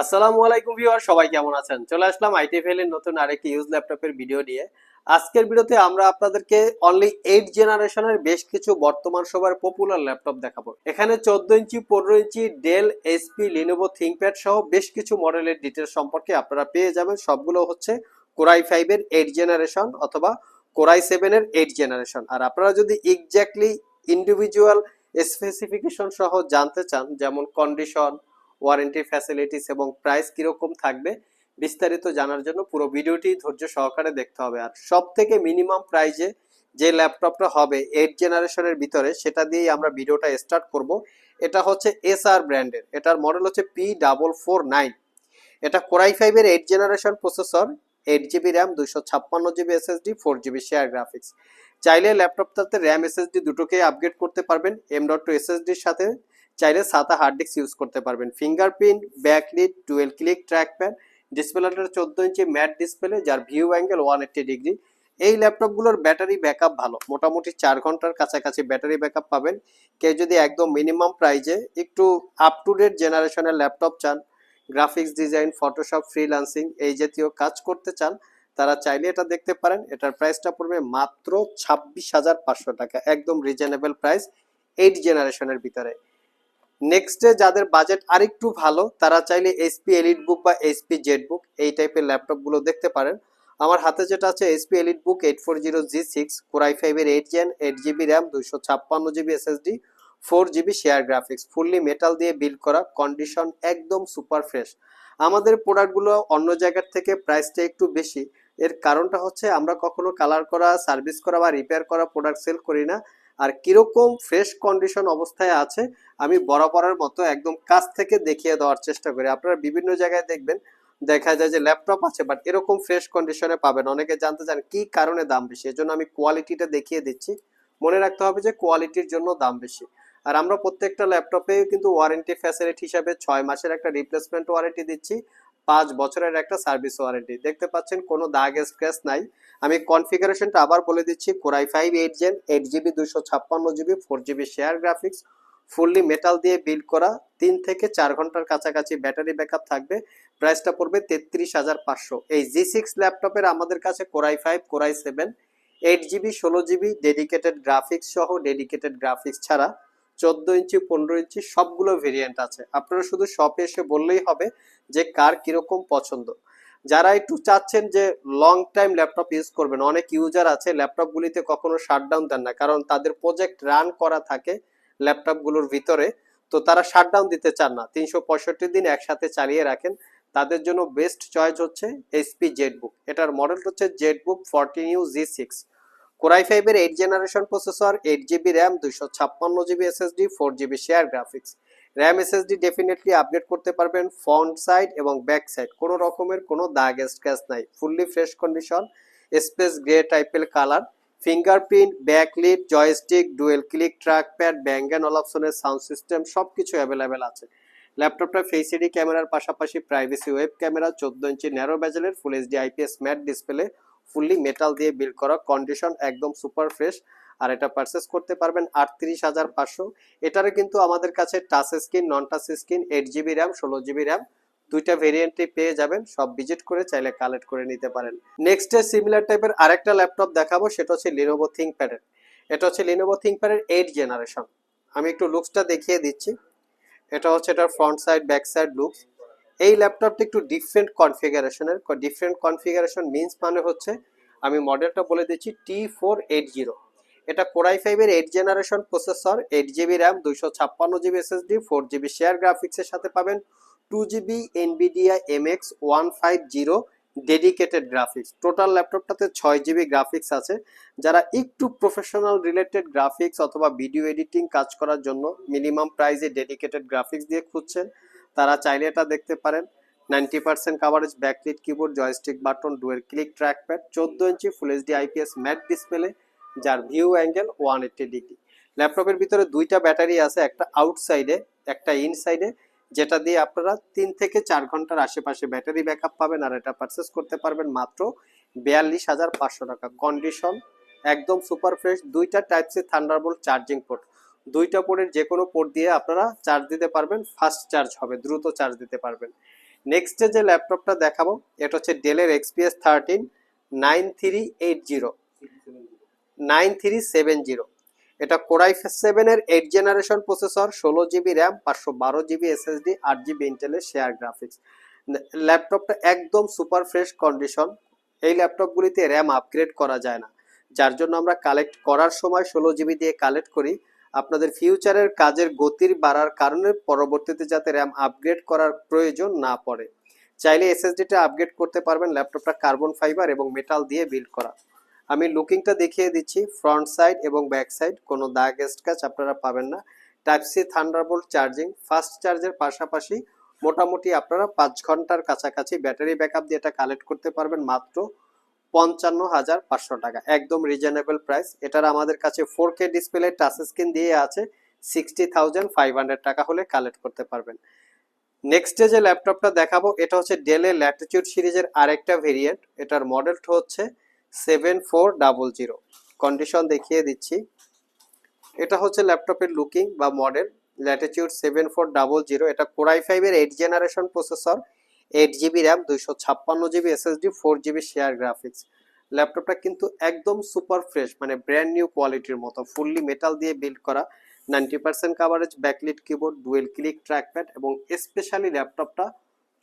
আসসালামু আলাইকুম ভিউয়ার, সবাই কেমন আছেন? চলে আসলাম আইটিএফএল এর নতুন আরেকটি ইউজ ল্যাপটপের ভিডিও নিয়ে। আজকের ভিডিওতে আমরা আপনাদেরকে অনলি এইট জেনারেশনের বেশ কিছু বর্তমান সবার পপুলার ল্যাপটপ দেখাবো। এখানে চোদ্দ ইঞ্চি, পনেরো inch Dell SP Lenovo ThinkPad সহ বেশ কিছু মডেলের ডিটেলস সম্পর্কে আপনারা পেয়ে যাবেন। সবগুলো হচ্ছে কোরাই ফাইভের এইট জেনারেশন অথবা কোরাই সেভেনের এইট জেনারেশন আর আপনারা যদি এক্স্যাক্টলি ইন্ডিভিজুয়াল স্পেসিফিকেশন সহ জানতে চান, যেমন কন্ডিশন ওয়ারেন্টি ফ্যাসিলিটিস এবং প্রাইস কীরকম থাকবে বিস্তারিত জানার জন্য পুরো ভিডিওটি ধৈর্য সহকারে দেখতে হবে। আর সব থেকে মিনিমাম প্রাইজে যে ল্যাপটপটা হবে এইট জেনারেশনের ভিতরে, সেটা দিয়েই আমরা ভিডিওটা স্টার্ট করব। এটা হচ্ছে এস আর ব্র্যান্ডের এটার মডেল হচ্ছে পি ডাবল ফোর নাইন এটা কোরাই ফাইভের eight generation processor eight GB RAM দুইশো ছাপ্পান্ন GB SSD four GB share graphics চাইলে ল্যাপটপটাতে র্যাম এসএসডি দুটোকেই আপগ্রেড করতে পারবেন এম ডট টু এসএসডির সাথে। চাইলে সাতা হার্ড ডিস্ক ইউজ করতে পারবেন। Fingerprint backlit twelve click track pad ডিসপ্লেটা চোদ্দ ইঞ্চি ম্যাট ডিসপ্লে যার view angle one eighty degree এই ল্যাপটপগুলোর ব্যাটারি ব্যাকআপ ভালো। মোটামুটি চার ঘণ্টার কাছাকাছি ব্যাটারি ব্যাকআপ পাবেন। কেউ যদি একদম মিনিমাম প্রাইজে একটু আপ টু ডেট জেনারেশনের ল্যাপটপ চান গ্রাফিক্স ডিজাইন ফটোশপ ফ্রিল্যান্সিং এই জাতীয় কাজ করতে চান, তারা চাইলে এটা দেখতে পারেন। এটার প্রাইসটা পড়বে মাত্র ছাব্বিশ হাজার পাঁচশো টাকা। একদম রিজনেবল প্রাইস এইট জেনারেশনের ভিতরে। নেক্সটে যাদের বাজেট আরেকটু ভালো, তারা চাইলে এইচপি এলিট বুক বা এইচপি জেড বুক এই টাইপের ল্যাপটপগুলো দেখতে পারেন। আমার হাতে যেটা আছে HP elite book eight four zero G six core i ফাইভের eight gen eight GB RAM দুইশো ছাপ্পান্ন GB SSD four GB share graphics fully metal দিয়ে বিল্ড করা কন্ডিশন একদম সুপার ফ্রেশ আমাদের প্রোডাক্টগুলো অন্য জায়গার থেকে প্রাইসটা একটু বেশি। এর কারণটা হচ্ছে আমরা কখনো কালার করা সার্ভিস করা বা রিপেয়ার করা প্রোডাক্ট সেল করি না। আর কীরকম ফ্রেশ কন্ডিশন অবস্থায় আছে, আমি বরাবরের মতো একদম কাছ থেকে দেখিয়ে দেওয়ার চেষ্টা করি। আপনারা বিভিন্ন জায়গায় দেখবেন, দেখা যায় যে ল্যাপটপ আছে বাট এরকম ফ্রেশ কন্ডিশনে পাবেন। অনেকে জানতে চান কি কারণে দাম বেশি, এজন্য আমি কোয়ালিটিটা দেখিয়ে দিচ্ছি। মনে রাখতে হবে যে কোয়ালিটির জন্য দাম বেশি। আর আমরা প্রত্যেকটা ল্যাপটপে কিন্তু ওয়ারেন্টি ফ্যাসিলিটি হিসাবে ছয় মাসের একটা রিপ্লেসমেন্ট ওয়ারেন্টি দিচ্ছি। পাঁচ বছরের একটা সার্ভিস ওয়ারেন্টি। দেখতে পাচ্ছেন, কোনো দাগ স্ক্র্যাচ নাই। আমি কনফিগারেশনটা আবার বলে দিচ্ছি core i five eight gen eight GB দুশো ছাপ্পান্ন GB four GB share graphics fully metal দিয়ে বিল্ড করা, তিন থেকে চার ঘণ্টার কাছাকাছি ব্যাটারি ব্যাকআপ থাকবে। প্রাইসটা পড়বে তেত্রিশ হাজার পাঁচশো। এই জি সিক্স ল্যাপটপের আমাদের কাছে core i five core i seven eight GB ষোলো জিবি ডেডিকেটেড গ্রাফিক্স সহ ডেডিকেটেড গ্রাফিক্স ছাড়া চোদ্দ ইঞ্চি, পনেরো ইঞ্চি সবগুলো ভেরিয়েন্ট আছে। আপনারা শুধু শপে এসে বললেই হবে যে কার কীরকম পছন্দ। যারা একটু চাচ্ছেন যে লং টাইম ল্যাপটপ ইউজ করবেন, অনেক ইউজার আছে ল্যাপটপগুলিতে কখনো শাটডাউন দেন না, কারণ তাদের প্রজেক্ট রান করা থাকে ল্যাপটপগুলোর ভিতরে। তো তারা শাটডাউন দিতে চান না, তিনশো পঁয়ষট্টি দিন একসাথে চালিয়ে রাখেন। তাদের জন্য বেস্ট চয়েস হচ্ছে এইচপি জেটবুক এটার মডেল হচ্ছে ZBook fourteen U G six core i ফাইভের eight generation processor eight GB RAM দুইশো ছাপ্পান্ন GB SSD four GB share graphics RAM SSD definitely update করতে পারবেন ফ্রন্ট সাইড এবং ব্যাক সাইড কোনো রকমের কোনো দাগ স্ক্র্যাচ নাই। Fully fresh condition space grey টাইপের colour fingerprint backlit joystick dual click track pad ব্যাঙ্গান অপশনের সাউন্ড সিস্টেম সব কিছু অ্যাভেলেবেল আছে। ল্যাপটপটা ফেস ইডি ক্যামেরার পাশাপাশি প্রাইভেসি ওয়েব ক্যামেরা চোদ্দ ইঞ্চি narrow ব্যাজেলের full HD IPS matte display fully metal দিয়ে বিল্ড করা কন্ডিশন একদম সুপার ফ্রেশ আর এটা পারচেস করতে পারবেন আটত্রিশ হাজার পাঁচশো। এটারও কিন্তু আমাদের কাছে touch screen non touch screen eight GB RAM ষোলো জিবি র্যাম দুইটা ভেরিয়েন্টে পেয়ে যাবেন, সব ভিজিট করে চাইলে কালেক্ট করে নিতে পারেন। নেক্সট ডে সিমিলার টাইপের আরেকটা ল্যাপটপ দেখাবো, সেটা হচ্ছে লিনোভো থিংপ্যাডের এটা হচ্ছে লিনোভো থিংপ্যাডের এইট জেনারেশন আমি একটু লুকসটা দেখিয়ে দিচ্ছি। এটা হচ্ছে এটার front side back side looks এই ল্যাপটপটা একটু ডিফারেন্ট কনফিগারেশনের ডিফারেন্ট কনফিগারেশন মিনস মানে হচ্ছে, আমি মডেলটা বলে দিচ্ছি টি ফোর এইট জিরো এটা কোরাই ফাইভের eight generation processor eight GB RAM দুইশো ছাপ্পান্ন GB SSD four GB share গ্রাফিক্সের সাথে পাবেন two GB Nvidia MX one five zero dedicated graphics total ল্যাপটপটাতে ছয় জিবি গ্রাফিক্স আছে। যারা একটু প্রফেশনাল রিলেটেড গ্রাফিক্স অথবা ভিডিও এডিটিং কাজ করার জন্য মিনিমাম প্রাইসে ডেডিকেটেড গ্রাফিক্স দিয়ে খুঁজছেন তারা চাইলে এটা দেখতে পারেন। Ninety percent coverage backlit keyboard joystick button dual click track pad চোদ্দ ইঞ্চি full HD IPS matte display যার view angle one eighty degree ল্যাপটপের ভিতরে দুইটা ব্যাটারি আছে, একটা আউটসাইডে একটা ইনসাইডে যেটা দিয়ে আপনারা তিন থেকে চার ঘণ্টার আশেপাশে ব্যাটারি ব্যাকআপ পাবেন আর এটা পারচেস করতে পারবেন মাত্র বিয়াল্লিশ হাজার পাঁচশো টাকা। কন্ডিশন একদম সুপার ফ্রেশ দুইটা type C Thunderbolt charging port দুইটা পোর্টের যে কোনো পোর্ট দিয়ে আপনারা চার্জ দিতে পারবেন ফাস্ট চার্জ হবে, দ্রুত চার্জ দিতে পারবেন। নেক্সটে যে ল্যাপটপটা দেখাবো, এটা হচ্ছে ডেলের XPS thirteen nine three eight zero nine three seven zero এটা কোরাই সেভেনের এইট জেনারেশন প্রসেসর ষোলো জিবি র্যাম পাঁচশো বারো জিবি এসএসডি আট জিবি ইন্টেলের শেয়ার গ্রাফিক্স ল্যাপটপটা একদম সুপার ফ্রেশ কন্ডিশন এই ল্যাপটপগুলিতে র্যাম আপগ্রেড করা যায় না। যার জন্য আমরা কালেক্ট করার সময় ষোলো জিবি দিয়ে কালেক্ট করি আপনাদের ফিউচারের কাজের গতির বাড়ার কারণে পরবর্তীতে যাতে র্যাম আপগ্রেড করার প্রয়োজন না পড়ে। চাইলে এসএসডিটা আপগ্রেড করতে পারবেন ল্যাপটপটা কার্বন ফাইবার এবং মেটাল দিয়ে বিল্ড করা। আমি লুকিংটা দেখিয়ে দিচ্ছি ফ্রন্ট সাইড এবং ব্যাক সাইড কোনো দাগ স্ক্র্যাচ আপনারা পাবেন না। Type C Thunderbolt charging fast চার্জের পাশাপাশি মোটামুটি আপনারা পাঁচ ঘণ্টার কাছাকাছি ব্যাটারি ব্যাকআপ দিয়ে এটা কালেক্ট করতে পারবেন মাত্র পঞ্চান্ন হাজার পাঁচশো টাকা। একদম রিজনেবল প্রাইস এটার আমাদের কাছে four K display touch screen দিয়ে আছে সিক্সটি থাউজেন্ড ফাইভ হান্ড্রেড টাকা হলে কালেক্ট করতে পারবেন। নেক্সটে যে ল্যাপটপটা দেখাবো, এটা হচ্ছে ডেলের ল্যাটিটিউড সিরিজের আরেকটা ভেরিয়েন্ট এটার মডেলটা হচ্ছে seven four double zero condition দেখিয়ে দিচ্ছি। এটা হচ্ছে ল্যাপটপের লুকিং বা model Latitude seven four double zero এটা কোরাই ফাইভের eight generation processor eight GB RAM দুইশো ছাপ্পান্ন GB SSD four GB share graphics ল্যাপটপটা কিন্তু একদম সুপার ফ্রেশ মানে ব্র্যান্ড নিউ কোয়ালিটির মতো ফুললি মেটাল দিয়ে বিল্ড করা। Ninety percent coverage backlit keyboard dual click trackpad এবং স্পেশালি ল্যাপটপটা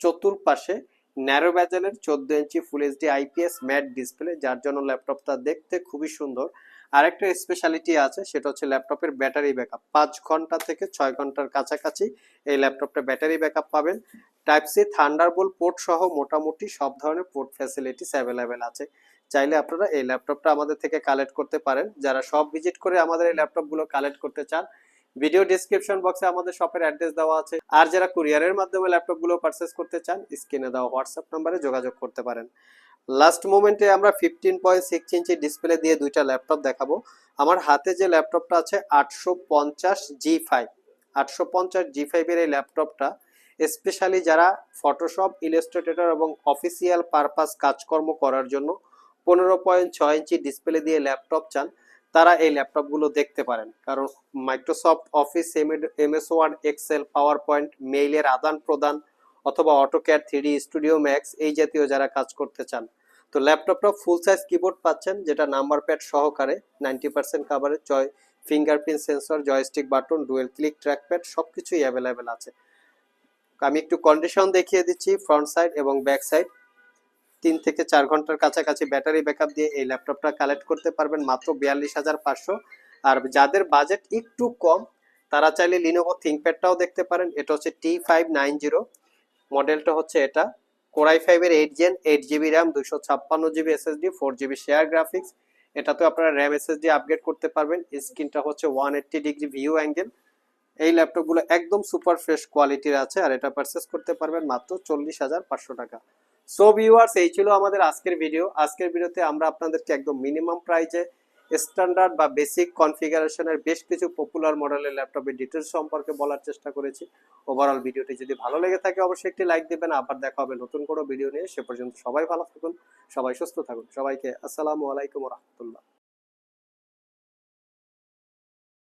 চতুর্পাশে ন্যারো ব্যাজেলের চোদ্দ inch full HD IPS matte display যার জন্য ল্যাপটপটা দেখতে খুবই সুন্দর। আরেকটা স্পেশালিটি আছে, সেটা হচ্ছে ল্যাপটপের ব্যাটারি ব্যাকআপ পাঁচ ঘণ্টা থেকে ছয় ঘণ্টার কাছাকাছি এই ল্যাপটপটা ব্যাটারি ব্যাকআপ পাবেন। টাইপ সি থান্ডারবোল পোর্ট সহ মোটামুটি সব ধরনের পোর্ট ফ্যাসিলিটিস অ্যাভেলেবেল আছে। চাইলে আপনারা এই ল্যাপটপটা আমাদের থেকে কালেক্ট করতে পারেন। যারা সব ভিজিট করে আমাদের এই ল্যাপটপগুলো কালেক্ট করতে চান ভিডিও ডিসক্রিপশন বক্সে আমাদের শপের অ্যাড্রেস দেওয়া আছে। আর যারা কুরিয়ারের মাধ্যমে ল্যাপটপগুলো পারচেস করতে চান স্ক্রিনে দেওয়া হোয়াটসঅ্যাপ নাম্বারে যোগাযোগ করতে পারেন। লাস্ট মোমেন্টে আমরা fifteen point six inch display দিয়ে দুইটা ল্যাপটপ দেখাবো। আমার হাতে যে ল্যাপটপটা আছে, আটশো পঞ্চাশ জি ফাইভ আটশো পঞ্চাশ জি ফাইভের এই ল্যাপটপটা স্পেশালি যারা ফটোশপ ইলাস্ট্রেটর এবং অফিসিয়াল পারপাস কাজকর্ম করার জন্য পনেরো পয়েন্ট ছয় ইঞ্চি ডিসপ্লে দিয়ে ল্যাপটপ চান তারা এই ল্যাপটপগুলো দেখতে পারেন। কারণ Microsoft Office MS Word Excel PowerPoint মেইলের আদান প্রদান অথবা অটোক্যাড থ্রি স্টুডিও ম্যাক্স এই জাতীয় যারা কাজ করতে চান। তো ল্যাপটপটা ফুল সাইজ কিবোর্ড পাচ্ছেন, যেটা নাম্বার প্যাড সহকারে ninety percent coverage fingerprint sensor joystick button dual click trackpad সব কিছুই অ্যাভেলেবেল আছে। আমি একটু কন্ডিশন দেখিয়ে দিচ্ছি ফ্রন্ট সাইড এবং ব্যাক সাইড তিন থেকে চার ঘণ্টার কাছাকাছি ব্যাটারি ব্যাকআপ দিয়ে এই ল্যাপটপটা কালেক্ট করতে পারবেন মাত্র বিয়াল্লিশ হাজার পাঁচশো। আর যাদের বাজেট একটু কম, তারা চাইলে লিনোভো থিঙ্কপ্যাডটাও দেখতে পারেন। এটা হচ্ছে টি ফাইভ নাইন জিরো মডেলটা হচ্ছে এটা। কোরাই ফাইভের eight gen eight GB RAM দুশো ছাপ্পান্ন GB SSD four GB share graphics এটাতে আপনারা র্যাম এসএসডি আপগ্রেড করতে পারবেন। স্ক্রিনটা হচ্ছে one eighty degree view angle এই ল্যাপটপগুলো একদম সুপার ফ্রেশ কোয়ালিটির আছে। আর এটা পারচেস করতে পারবেন মাত্র চল্লিশ হাজার পাঁচশো টাকা। সো ভিউয়ার্স এই ছিল আমাদের আজকের ভিডিও আজকের ভিডিওতে আমরা আপনাদেরকে একদম মিনিমাম প্রাইজে স্ট্যান্ডার্ড বা বেসিক কনফিগারেশনের বেশ কিছু পপুলার মডেলের ল্যাপটপের ডিটেলস সম্পর্কে বলার চেষ্টা করেছি। ওভারঅল ভিডিওটি যদি ভালো লেগে থাকে, অবশ্যই একটি লাইক দেবেন। আবার দেখা হবে নতুন কোনো ভিডিও নিয়ে। সে পর্যন্ত সবাই ভালো থাকুন, সবাই সুস্থ থাকুন। সবাইকে আসসালামু আলাইকুম রহমতুল্লাহ।